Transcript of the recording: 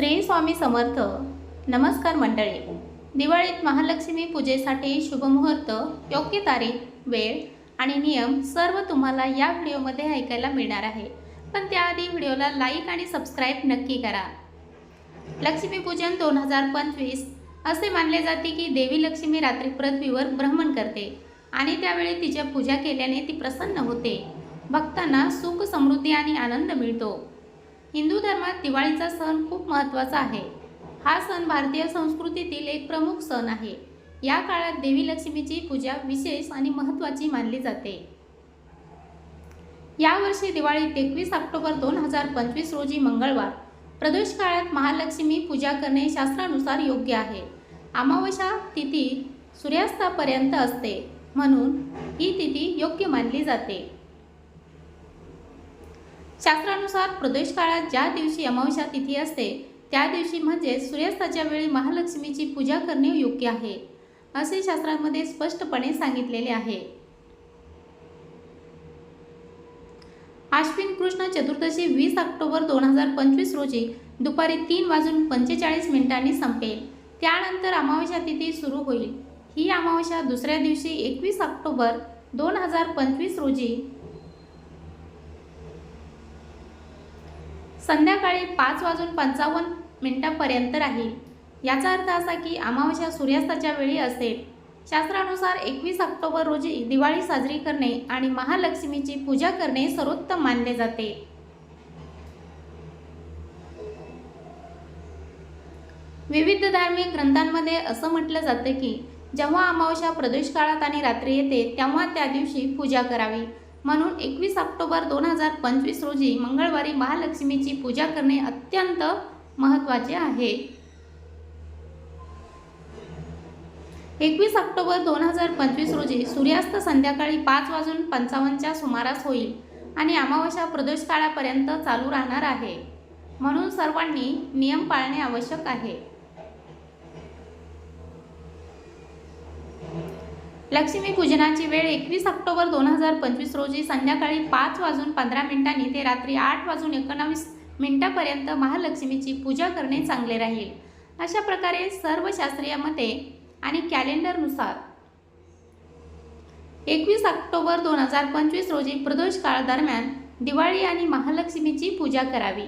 श्री स्वामी समर्थ. नमस्कार मंडळी. दिवाळीत महालक्ष्मी पूजेसाठी शुभमुहूर्त योग्य तारीख वेळ आणि नियम सर्व तुम्हाला या व्हिडिओमध्ये ऐकायला मिळणार आहे. पण त्याआधी व्हिडिओला लाईक आणि सबस्क्राईब नक्की करा. लक्ष्मीपूजन दोन हजार पंचवीस असे मानले जाते की देवी लक्ष्मी रात्री पृथ्वीवर भ्रमण करते आणि त्यावेळी तिच्या पूजा केल्याने ती प्रसन्न होते. भक्तांना सुख समृद्धी आणि आनंद मिळतो. हिंदू धर्मात दिवाळीचा सण खूप महत्त्वाचा आहे. हा सण भारतीय संस्कृतीतील एक प्रमुख सण आहे. या काळात देवी लक्ष्मीची पूजा विशेष आणि महत्त्वाची मानली जाते. यावर्षी दिवाळीत एकवीस ऑक्टोबर दोन हजार पंचवीस रोजी मंगळवार प्रदोष काळात महालक्ष्मी पूजा करणे शास्त्रानुसार योग्य आहे. अमावस्या तिथी सूर्यास्तापर्यंत असते म्हणून ही तिथी योग्य मानली जाते. शास्त्रानुसार प्रदोष काळात ज्या दिवशी अमावस्या तिथी असते त्या दिवशी म्हणजे सूर्यास्ताच्या वेळी महालक्ष्मीची पूजा करणे योग्य आहे असे शास्त्रांमध्ये स्पष्टपणे सांगितलेले आहे. आश्विन कृष्ण चतुर्दशी वीस ऑक्टोबर दोन हजार पंचवीस रोजी दुपारी तीन वाजून पंचेचाळीस मिनिटांनी संपेल. त्यानंतर अमावस्या तिथी सुरू होईल. ही अमावस्या दुसऱ्या दिवशी एकवीस ऑक्टोबर दोन हजार पंचवीस रोजी संध्याकाळी पाच वाजून पंचावन्न मिनटापर्यंत राहील. याचा अर्थ असा की अमावस्या सूर्यास्ताच्या वेळी असेल. शास्त्रानुसार एकवीस ऑक्टोबर रोजी दिवाळी साजरी करणे आणि महालक्ष्मीची पूजा करणे सर्वोत्तम मानले जाते. विविध धार्मिक ग्रंथांमध्ये असं म्हटलं जातं की जेव्हा अमावस्या प्रदोष काळात आणि रात्री येते तेव्हा त्या दिवशी पूजा करावी. म्हणून एकवीस ऑक्टोबर दोन हजार पंचवीस रोजी मंगळवारी महालक्ष्मीची पूजा करणे अत्यंत महत्त्वाचे आहे. एकवीस ऑक्टोबर दोन हजार पंचवीस रोजी सूर्यास्त संध्याकाळी पाच वाजून पंचावन्नच्या सुमारास होईल आणि अमावस्या प्रदोष काळापर्यंत चालू राहणार आहे. म्हणून सर्वांनी नियम पाळणे आवश्यक आहे. लक्ष्मी पूजनाची वेळ एकवीस ऑक्टोबर दोन हजार पंचवीस रोजी संध्याकाळी पाच वाजून पंधरा मिनिटांनी ते रात्री आठ वाजून एकोणावीस मिनिटापर्यंत महालक्ष्मीची पूजा करणे चांगले राहील. अशा प्रकारे सर्व शास्त्रीय मते आणि कॅलेंडरनुसार एकवीस ऑक्टोबर दोन हजार पंचवीस रोजी प्रदोष काळ दरम्यान दिवाळी आणि महालक्ष्मीची पूजा करावी.